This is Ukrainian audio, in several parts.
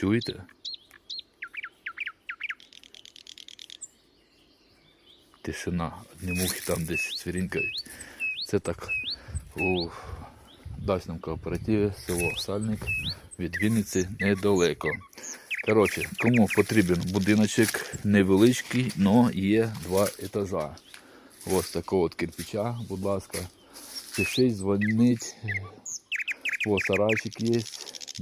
Чуєте? Тишина, одні мухи там десь цвірінькають. Це так у дачному кооперативі село Сальник від Вінниці недалеко. Коротше, кому потрібен будиночок невеличкий, але є два етажа. Ось такого от кирпича, будь ласка. Пишіть, дзвоніть. Ось сарайчик є,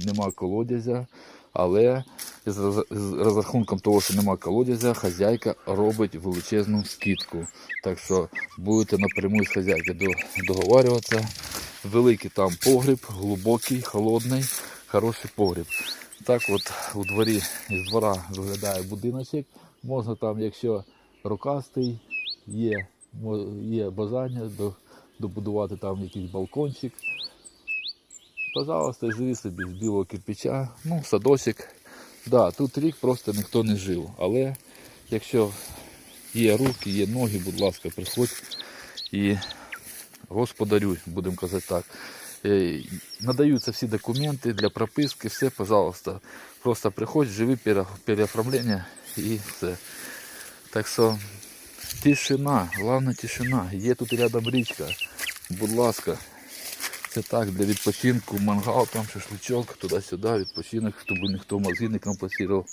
нема колодязя, але з розрахунком того, що нема колодязя, хазяйка робить величезну скидку. Так що будете напряму з хазяйкою до- договарюватися. Великий там погріб, глибокий, холодний, хороший погріб. Так от у дворі із двора виглядає будиночок. Можна там, якщо рукастий, є, є бажання добудувати там якийсь балкончик. Пожалуйста, живи собі з білого кирпича, ну, садочок. Да, тут рік просто ніхто не жив. Але якщо є руки, є ноги, будь ласка, приходь і господарюй, будемо казати так. Е, Надаються всі документи для прописки, все, пожалуйста. Просто приходь, живи пере- переоформлення і все. Так що тишина, головне тишина. Є тут рядом річка. Будь ласка, це так, для відпочинку, мангал, там шашличок, туди-сюди, відпочинок, щоб ніхто не компенсував.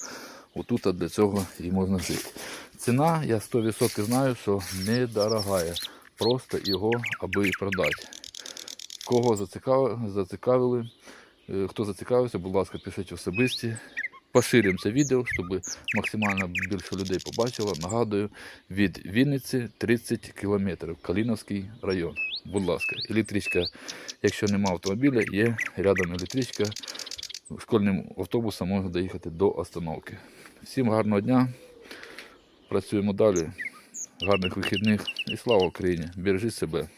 Отут для цього і можна жити. Ціна, я 100% знаю, що недорогая. Просто його аби продати. Кого зацікавили, зацікавили, е, хто зацікавився, будь ласка, пишіть особисті. Поширюємо це відео, щоб максимально більше людей побачило. Нагадую, від Вінниці 30 кілометрів, Каліновський район. Будь ласка, електричка, якщо немає автомобіля, є рядом електричка. Школьним автобусом можна доїхати до остановки. Всім гарного дня. Працюємо далі. Гарних вихідних і слава Україні! Бережіть себе.